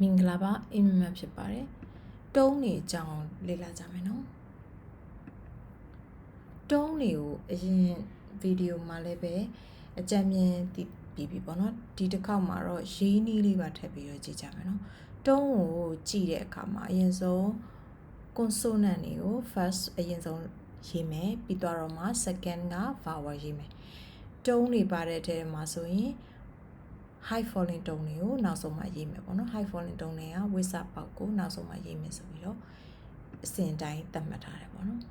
မင်္ဂလာပါအင်မမဖြစ်ပါတယ်တုံးနေအကြောင်းလေ့လာကြမယ်နော်တုံးနေကိုအရင်ဗီဒီယိုမှာလည်းပဲအကြံဉာဏ်တည်ပြီးပြီပေါ့နော်ဒီတစ်ခေါက်မှာတော့ရေးနည်းလေးပါထပ်ပြီးတော့ကြည့်ကြမယ်နော်တုံးကိုကြည့်တဲ့အခါမှာအရင်ဆုံး consonant တွေကို first အရင်ဆုံးရေးမယ်ပြီးတော့မှ second က vowel ရေးမယ်တုံးနေပါတဲ့ထဲမှာဆိုရင် high falling tone တွေကိုနောက်ဆုံးမှရေးမယ်ပေါ့နော် high falling tone တွေကဝိစပေါက်ကိုနောက်ဆုံးမှရေးမယ်ဆိုပြီးတော့အစဉ်တိုင်းသတ်မှတ်ထားတယ်ပေါ့နော်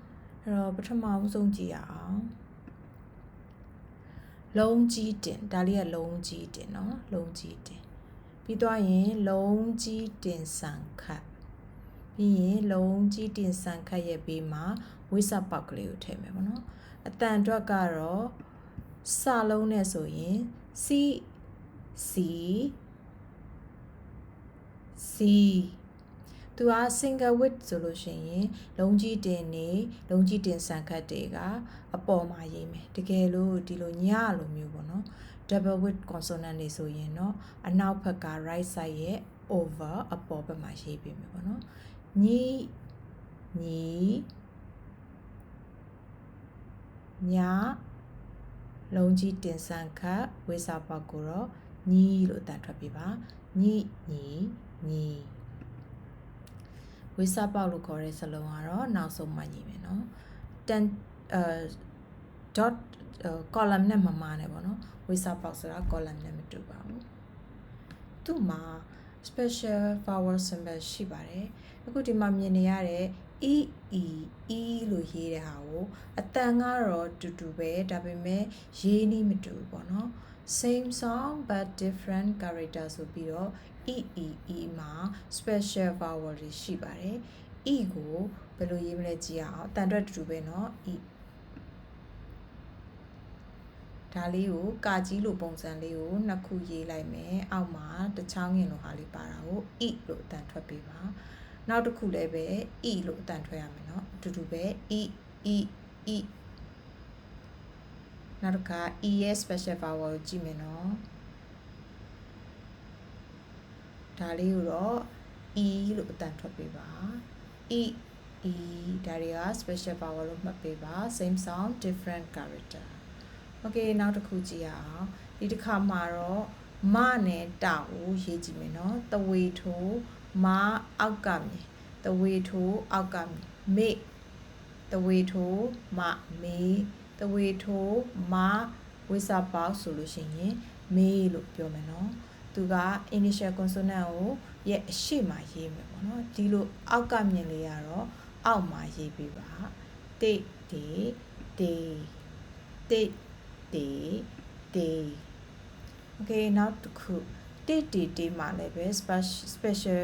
အဲ့တော့ပထမဦးဆုံးကြည့်ရအောင်လုံးကြီးတင်ဒါလေးကလုံးကြီးတင်เนาะလုံးကြီးတင်ပြီးတော့ရင်လုံးကြီးတင်ဆန်ခတ်ပြီးရင်လုံးကြီးတင်ဆန်ခတ်ရဲ့ဘေးမှာဝိစပေါက်ကလေးကိုထည့်မယ်ပေါ့နော်အတန်အတွက်ကတော့စလုံးနဲ့ဆိုရင် C C C သူက single width ဆိုလို့ရှိရင်လုံးကြီးတင်နေလုံးကြီးတင်ဆန်ခတ်တွေကအပေါ်မှာရေးမယ်တကယ်လို့ဒီလိုညလိုမျိုးပေါ့နော် double width consonant တွေဆိုရင်တော့အနောက်ဘက်က right side ရဲ့ over အပေါ်ဘက်မှာရေးပေးမယ်ပေါ့နော်ညီညီညာလုံးကြီးတင်ဆန်ခတ်ဝိစာပေါက်ကိုတော့ ညီလို့အတန်ထွက်ပြပါညီညီညီဝိစာပေါက်လို့ခေါ်တဲ့စလုံးကတော့နောက်ဆုံးမှညီမယ်နော်10အဲ dot column နဲ့မမနဲ့ပေါ့နော်ဝိစာပေါက်ဆိုတာ column နဲ့မတူပါဘူးသူ့မှာ special vowel symbol ရှိပါတယ်အခုဒီမှာမြင်နေရတဲ့ e e e လို့ရေးတဲ့ဟာကိုအတန်ကတော့တူတူပဲဒါပေမဲ့ရေးနည်းမတူဘူးပေါ့နော် same song but different character ဆိုပြီးတော့ e e e မှာ special vowel တွေရှိပါတယ် e ကိုဘယ်လိုရေးမလဲကြည့်အောင်အတန်အတွက်တူတူပဲเนาะ e ဒါလေးကိုကာကြီးလိုပုံစံလေးကိုနှစ်ခုရေးလိုက်မယ်အောက်မှာတချောင်းငင်လိုဟာလေးပါတာကို e လို့အတန်ထွက်ပေးပါနောက်တစ်ခုလည်းပဲ e လို့အတန်ထွက်ရမယ်เนาะအတူတူပဲ e e e နောက်တစ်ခါ e ရဲ့ special vowel ကိုကြည့်မယ်နော်ဒါလေးကိုတော့ e လို့အတန်ထွက်ပေးပါ e e ဒါတွေက special vowel လို့မှတ်ပေးပါ same sound different character okay နောက်တစ်ခုကြည့်ရအောင်ဒီတစ်ခါမှာတော့မနဲ့တာကိုရေးကြည့်မယ်နော်တဝေထိုးမအောက်ကမြင်တဝေထိုးအောက်ကမြင်မေတဝေထိုးမမေ တဝေထိုးမဝိစာပေါက်ဆိုလို့ရှိရင်မေလို့ပြောမယ်နော်သူက initial consonant ကိုရဲ့အရှိမရေးမယ်ပေါ့နော်ဒီလိုအောက်ကမြင်လေးရတော့အောက်မှာရေးပေးပါတိတ်တေတေတိတ်တေတေโอเคနောက်တစ်ခုတိတ်တေတေမှာလည်းပဲ special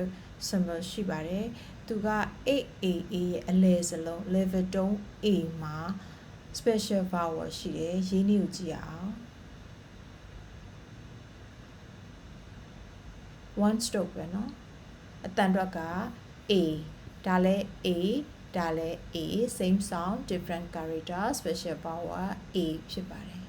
symbol ရှိပါတယ်သူက 8AA ရဲ့အလဲစလုံး level 3 A မှာ special vowel ရှိတယ်ရင်းနှီးကိုကြည့်အောင် one stroke ပဲเนาะအတန်တွက်က A ဒါလည်း A ဒါလည်း A same sound different character special vowel A ဖြစ်ပါတယ်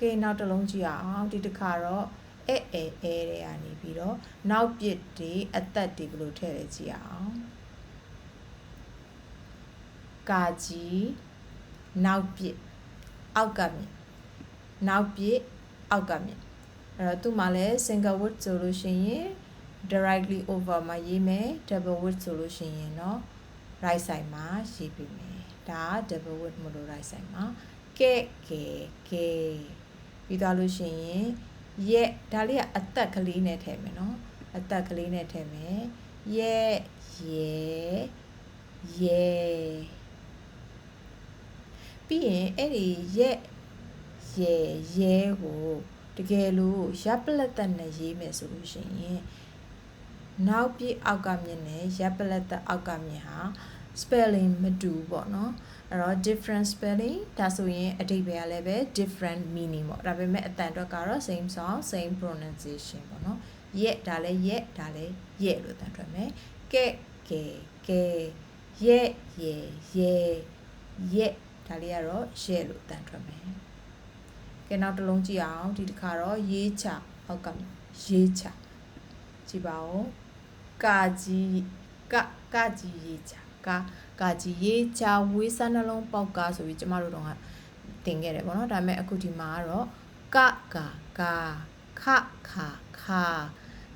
ကဲနောက်တစ်လုံးကြည့်အောင်ဒီတစ်ခါတော့အဲအဲအဲတွေကနေပြီးတော့နောက်ပြစ်တွေအသက်တွေဘယ်လိုထည့်လဲကြည့်အောင် ကာကြီးနောက်ပြစ်အောက်ကမြစ်နောက်ပြစ်အောက်ကမြစ်အဲ့တော့သူ့မှာလည်း single word ဆိုလို့ရှိရင် directly over မှာရေးမယ် double word ဆိုလို့ရှိရင်တော့ right side မှာရေးပြီးမယ်ဒါက double word မလို့ right side မှာကဲကဲကဲပြီးသွားလို့ရှိရင်ရဲ့ဒါလေးကအသက်ကလေးနဲ့ထည့်မယ်နော်အသက်ကလေးနဲ့ထည့်မယ်ရဲ့ရဲ့ရဲ့ ပြီးရင်အဲ့ဒီရဲ့ရဲရဲကိုတကယ်လို့ရပ်ပလက်သက်နဲ့ရေးမယ်ဆိုလို့ရှိရင်နောက်ပြအောက်ကမြင်နဲ့ရပ်ပလက်သက်အောက်ကမြင်ဟာ spelling မတူပေါ့နော်အဲ့တော့ different spelling ဒါဆိုရင်အဓိပ္ပာယ်ကလည်းပဲ different meaning ပေါ့ဒါပေမဲ့အတန်အတွက်ကတော့ same sound same pronunciation ပေါ့နော်ရက်ဒါလည်းရက်ဒါလည်းရက်လို့အတန်ထွက်မယ်ကဲကဲကဲရက်ရဲရဲရက် ဒါလေးကတော့ရဲလို့တန်ထွက်မယ်ကဲနောက်တစ်လုံးကြည့်အောင်ဒီတစ်ခါတော့ရေးချအောက်ကရေးချကြည့်ပါဦးကာကြီးကကကြီးရေးချကာကာကြီးရေးချဝေးစနှလုံးပေါက်ကဆိုပြီးကျမတို့တော့တင်ခဲ့တယ်ပေါ့နော်ဒါပေမဲ့အခုဒီမှာကတော့ကကာကာခခခ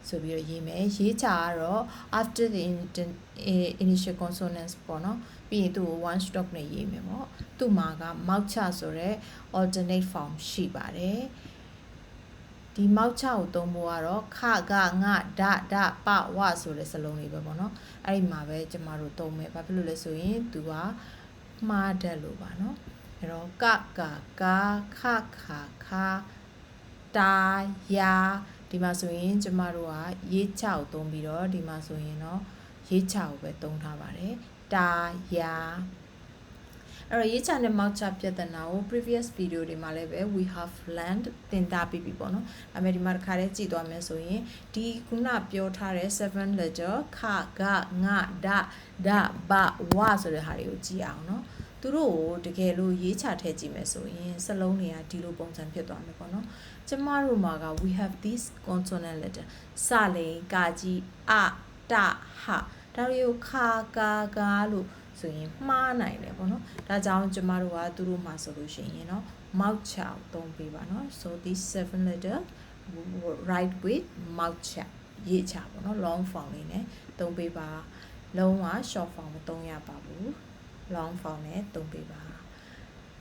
ဆိုပြီးတော့ရေးမယ်ရေးချကတော့ after the in- eh, initial consonants ပေါ့နော်ပြီးရင်သူ့ကို one stop နဲ့ရေးမယ်ပေါ့သူ့မှာကမောက်ချဆိုတဲ့ alternate form ရှိပါတယ်ဒီမောက်ချကိုသုံးဖို့ကတော့ခဂငဒဒပဝဆိုတဲ့စလုံးတွေပဲပေါ့နော်အဲ့ဒီမှာပဲကျမတို့သုံးမယ်ဘာဖြစ်လို့လဲဆိုရင်သူကမှားတတ်လို့ပါနော်အဲ့တော့ကကကာခခခတာယာ ဒီမှာဆိုရင်ကျမတို့ကရေးချကိုသုံးပြီးတော့ဒီမှာဆိုရင်တော့ရေးချကိုပဲသုံးထားပါတယ်တာယာအဲ့တော့ရေးချနဲ့မောက်ချပြဿနာကို previous video တွေမှာလည်းပဲ we have learned သင်သားပြီးပြီပေါ့နော်။ဒါပေမဲ့ဒီမှာတစ်ခါတည်းကြည့်သွားမယ်ဆိုရင်ဒီခုနပြောထားတဲ့7 letter ခဂငဒဒဘဝဆိုတဲ့ဟာတွေကိုကြည့်အောင်နော်။ သူတို့ကိုတကယ်လို့ရေးချထည့်ကြည့်မယ်ဆိုရင်စလုံးတွေကဒီလိုပုံစံဖြစ်သွားမယ်ပေါ့နော်။ကျမတို့မှာက we have this consonant letter စလိန်ကာကြီးအတဟဒါတွေကိုခါကာကာလို့ဆိုရင်မှားနိုင်တယ်ပေါ့နော်ဒါကြောင့်ကျမတို့ကသူတို့မှာဆိုလို့ရှိရင်เนาะမောက်ချောက်သုံးပေးပါเนาะ so this seven letter right with မောက်ချရေးချပေါ့เนาะ long form လေးနဲ့သုံးပေးပါလုံးဝ short form မသုံးရပါဘူး long form နဲ့သုံးပေးပါ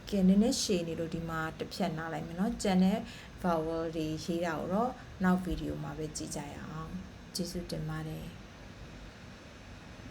ကဲနည်းနည်းရှည်နေလို့ဒီမှာတစ်ဖြတ်နားလိုက်မယ်เนาะကျန်တဲ့ vowel တွေရေးတာကိုတော့နောက်ဗီဒီယိုမှာပဲကြည့်ကြရအောင်ကျေးဇူးတင်ပါတယ်